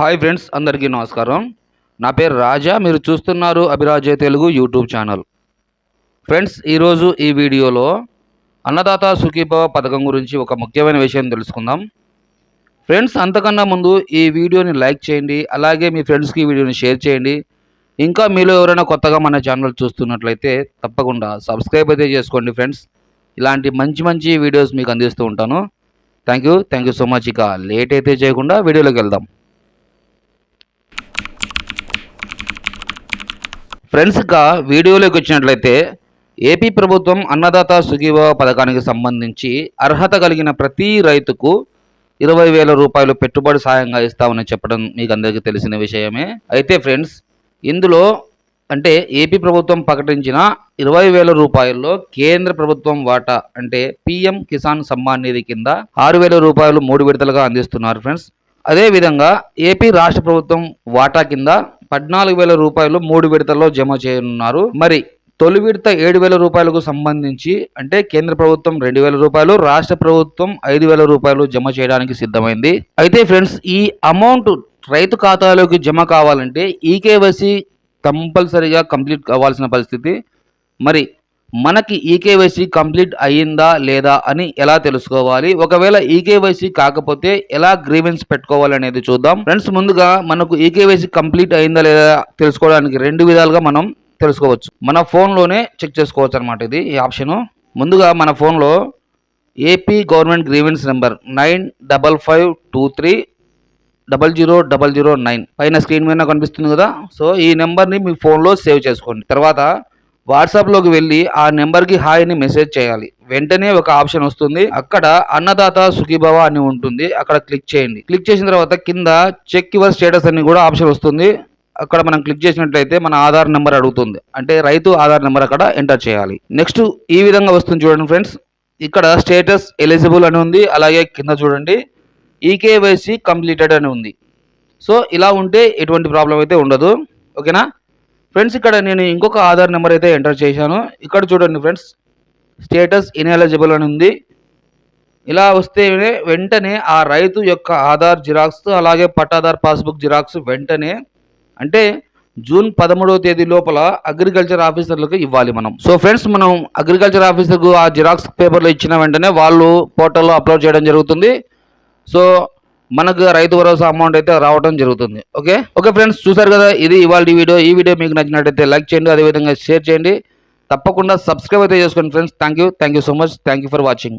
Hi friends అందరికీ నమస్కారం. నా పేరు రాజా మీరు చూస్తున్నారు అభిరాజే తెలుగు యూట్యూబ్ ఛానల్. ఫ్రెండ్స్ ఈరోజు ఈ వీడియోలో అన్నదాత సుఖీభవ పథకం గురించి ఒక ముఖ్యమైన విషయం తెలుసుకుందాం. ఫ్రెండ్స్ అంతకన్నా ముందు ఈ వీడియోని లైక్ చేయండి అలాగే మీ ఫ్రెండ్స్కి ఈ వీడియోని షేర్ చేయండి. ఇంకా మీలో ఎవరైనా కొత్తగా మన ఛానల్ చూస్తున్నట్లయితే తప్పకుండా సబ్స్క్రైబ్ అయితే చేసుకోండి ఫ్రెండ్స్. ఇలాంటి మంచి మంచి వీడియోస్ మీకు అందిస్తూ ఉంటాను. Thank you thank you so much. ఇక లేట్ అయితే చేయకుండా వీడియోలోకి వెళ్దాం. ఫ్రెండ్స్ ఇక వీడియోలోకి వచ్చినట్లయితే ఏపీ ప్రభుత్వం అన్నదాత సుగీవ పథకానికి సంబంధించి అర్హత కలిగిన ప్రతి రైతుకు ఇరవై వేల రూపాయలు పెట్టుబడి సాయంగా ఇస్తామని చెప్పడం మీకు అందరికీ తెలిసిన విషయమే. అయితే ఫ్రెండ్స్ ఇందులో అంటే ఏపీ ప్రభుత్వం ప్రకటించిన ఇరవై వేల రూపాయల్లో కేంద్ర ప్రభుత్వం వాటా అంటే పిఎం కిసాన్ సమ్మాన్ నిధి కింద ఆరు వేల రూపాయలు మూడు విడతలుగా అందిస్తున్నారు ఫ్రెండ్స్. అదేవిధంగా ఏపీ రాష్ట్ర ప్రభుత్వం వాటా కింద పద్నాలుగు వేల రూపాయలు మూడు విడతల్లో జమ చేయనున్నారు. మరి తొలి విడత ఏడు వేల రూపాయలకు సంబంధించి అంటే కేంద్ర ప్రభుత్వం రెండు వేల రూపాయలు రాష్ట్ర ప్రభుత్వం ఐదు వేల రూపాయలు జమ చేయడానికి సిద్ధమైంది. అయితే ఫ్రెండ్స్ ఈ అమౌంట్ రైతు ఖాతాలోకి జమ కావాలంటే ఈకేవైసీ కంపల్సరీగా కంప్లీట్ కావాల్సిన పరిస్థితి. మరి మనకి ఈకేవైసీ కంప్లీట్ అయ్యిందా లేదా అని ఎలా తెలుసుకోవాలి? ఒకవేళ ఈకేవైసీ కాకపోతే ఎలా గ్రీవెన్స్ పెట్టుకోవాలి అనేది చూద్దాం. ఫ్రెండ్స్ ముందుగా మనకు ఈకేవైసీ కంప్లీట్ అయిందా లేదా తెలుసుకోవడానికి రెండు విధాలుగా మనం తెలుసుకోవచ్చు. మన ఫోన్లోనే చెక్ చేసుకోవచ్చు అనమాట ఇది ఈ ఆప్షను. ముందుగా మన ఫోన్లో AP government grievance number nine double five two three double zero double zero nine పైన స్క్రీన్ మీద కనిపిస్తుంది కదా. సో ఈ నెంబర్ని మీ ఫోన్లో సేవ్ చేసుకోండి. తర్వాత వాట్సాప్లోకి వెళ్ళి ఆ నెంబర్కి హాయ్ అని మెసేజ్ చేయాలి. వెంటనే ఒక ఆప్షన్ వస్తుంది. అక్కడ అన్నదాత సుఖీభవ అని ఉంటుంది. అక్కడ క్లిక్ చేయండి. క్లిక్ చేసిన తర్వాత కింద చెక్ యువర్ స్టేటస్ అని కూడా ఆప్షన్ వస్తుంది. అక్కడ మనం క్లిక్ చేసినట్లయితే మన ఆధార్ నెంబర్ అడుగుతుంది. అంటే రైతు ఆధార్ నెంబర్ అక్కడ ఎంటర్ చేయాలి. నెక్స్ట్ ఈ విధంగా వస్తుంది చూడండి ఫ్రెండ్స్. ఇక్కడ స్టేటస్ ఎలిజిబుల్ అని ఉంది. అలాగే కింద చూడండి. ఈకేవైసీ కంప్లీటెడ్ అని ఉంది. సో ఇలా ఉంటే ఎటువంటి ప్రాబ్లం అయితే ఉండదు. ఓకేనా? ఫ్రెండ్స్ ఇక్కడ నేను ఇంకొక ఆధార్ నెంబర్ అయితే ఎంటర్ చేశాను. ఇక్కడ చూడండి ఫ్రెండ్స్ స్టేటస్ ఇన్ఎలిజిబుల్ అని ఉంది. ఇలా వస్తే వెంటనే ఆ రైతు యొక్క ఆధార్ జిరాక్స్ అలాగే పట్టాదార్ పాస్బుక్ జిరాక్స్ వెంటనే అంటే జూన్ పదమూడవ తేదీ లోపల అగ్రికల్చర్ ఆఫీసర్లకు ఇవ్వాలి మనం. సో ఫ్రెండ్స్ మనం అగ్రికల్చర్ ఆఫీసర్కు ఆ జిరాక్స్ పేపర్లు ఇచ్చిన వెంటనే వాళ్ళు పోర్టల్లో అప్లోడ్ చేయడం జరుగుతుంది. సో మనకు రైతు భరోసా అమౌంట్ అయితే రావడం జరుగుతుంది. ఓకే ఓకే ఫ్రెండ్స్ చూసారు కదా ఇది ఇవాళ వీడియో ఈ వీడియో మీకు నచ్చినట్టయితే లైక్ చేయండి అదేవిధంగా షేర్ చేయండి. తప్పకుండా సబ్స్క్రైబ్ అయితే చేసుకోండి friends thank you thank you so much thank you for watching